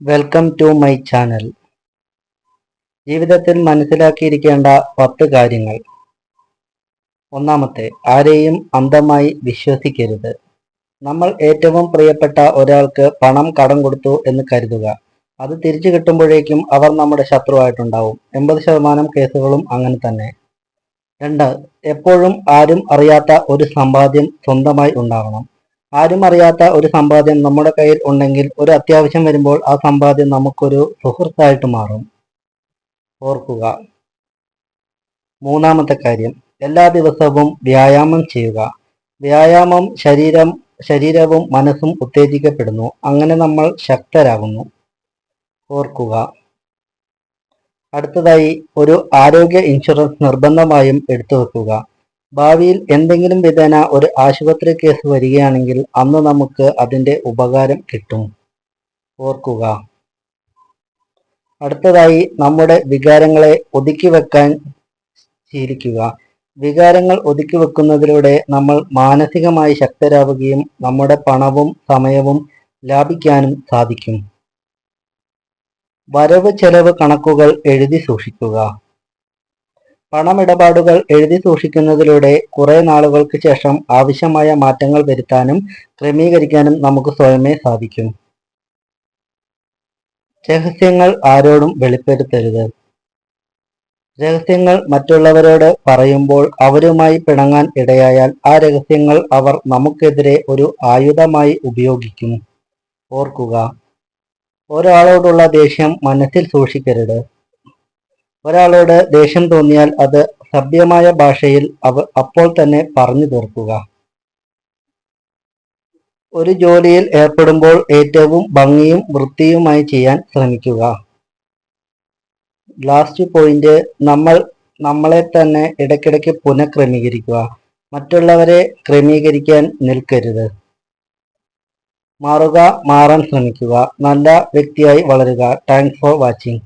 Welcome to my channel ജീവിതത്തിൽ മനസ്സിലാക്കിയിരിക്കേണ്ട പത്ത് കാര്യങ്ങൾ. ഒന്നാമത്തെ ആരെയും അന്ധമായി വിശ്വസിക്കരുത്. നമ്മൾ ഏറ്റവും പ്രിയപ്പെട്ട ഒരാൾക്ക് പണം കടം കൊടുത്തു എന്ന് കരുതുക. അത് തിരിച്ചു കിട്ടുമ്പോഴേക്കും അവർ നമ്മുടെ ശത്രുവായിട്ടുണ്ടാവും. എൺപത് ശതമാനം കേസുകളും അങ്ങനെ തന്നെ. രണ്ട് എപ്പോഴും ആരും അറിയാത്ത ഒരു സമ്പാദ്യം സ്വന്തമായി ഉണ്ടാവണം. ആരും അറിയാത്ത ഒരു സമ്പാദ്യം നമ്മുടെ കയ്യിൽ ഉണ്ടെങ്കിൽ ഒരു അത്യാവശ്യം വരുമ്പോൾ ആ സമ്പാദ്യം നമുക്കൊരു സുഹൃത്തായിട്ട് മാറും. ഓർക്കുക. മൂന്നാമത്തെ കാര്യം. എല്ലാ ദിവസവും വ്യായാമം ചെയ്യുക. വ്യായാമം ശരീരം ശരീരവും മനസ്സും ഉത്തേജിക്കപ്പെടുന്നു. അങ്ങനെ നമ്മൾ ശക്തരാകുന്നു. ഓർക്കുക. അടുത്തതായി ഒരു ആരോഗ്യ ഇൻഷുറൻസ് നിർബന്ധമായും എടുത്തു വെക്കുക ഭാവിയിൽ എന്തെങ്കിലും വിധേന ഒരു ആശുപത്രി കേസ് വരികയാണെങ്കിൽ അന്ന് നമുക്ക് അതിന്റെ ഉപകാരം കിട്ടും. ഓർക്കുക. അടുത്തതായി നമ്മുടെ വികാരങ്ങളെ ഒതുക്കി വെക്കാൻ ശീലിക്കുക. വികാരങ്ങൾ ഒതുക്കി വെക്കുന്നതിലൂടെ നമ്മൾ മാനസികമായി ശക്തരാവുകയും നമ്മുടെ പണവും സമയവും ലാഭിക്കാനും സാധിക്കും. വരവ് ചെലവ് കണക്കുകൾ എഴുതി സൂക്ഷിക്കുക. പണമിടപാടുകൾ എഴുതി സൂക്ഷിക്കുന്നതിലൂടെ കുറെ നാളുകൾക്ക് ശേഷം ആവശ്യമായ മാറ്റങ്ങൾ വരുത്താനും ക്രമീകരിക്കാനും നമുക്ക് സ്വയമേ സാധിക്കും. രഹസ്യങ്ങൾ ആരോടും വെളിപ്പെടുത്തരുത്. രഹസ്യങ്ങൾ മറ്റുള്ളവരോട് പറയുമ്പോൾ അവരുമായി പിണങ്ങാൻ ഇടയായാൽ ആ രഹസ്യങ്ങൾ അവർ നമുക്കെതിരെ ഒരു ആയുധമായി ഉപയോഗിക്കും. ഓർക്കുക. ഒരാളോടുള്ള ദേഷ്യം മനസ്സിൽ സൂക്ഷിക്കരുത്. ഒരാളോട് ദേഷ്യം തോന്നിയാൽ അത് സഭ്യമായ ഭാഷയിൽ അവ അപ്പോൾ തന്നെ പറഞ്ഞു തീർക്കുക. ഒരു ജോലിയിൽ ഏർപ്പെടുമ്പോൾ ഏറ്റവും ഭംഗിയും വൃത്തിയുമായി ചെയ്യാൻ ശ്രമിക്കുക. ലാസ്റ്റ് പോയിന്റ് നമ്മൾ നമ്മളെ തന്നെ ഇടയ്ക്കിടയ്ക്ക് പുനഃക്രമീകരിക്കുക. മറ്റുള്ളവരെ ക്രമീകരിക്കാൻ നിൽക്കരുത്. മാറുക മാറാൻ ശ്രമിക്കുക. നല്ല വ്യക്തിയായി വളരുക. Thanks for watching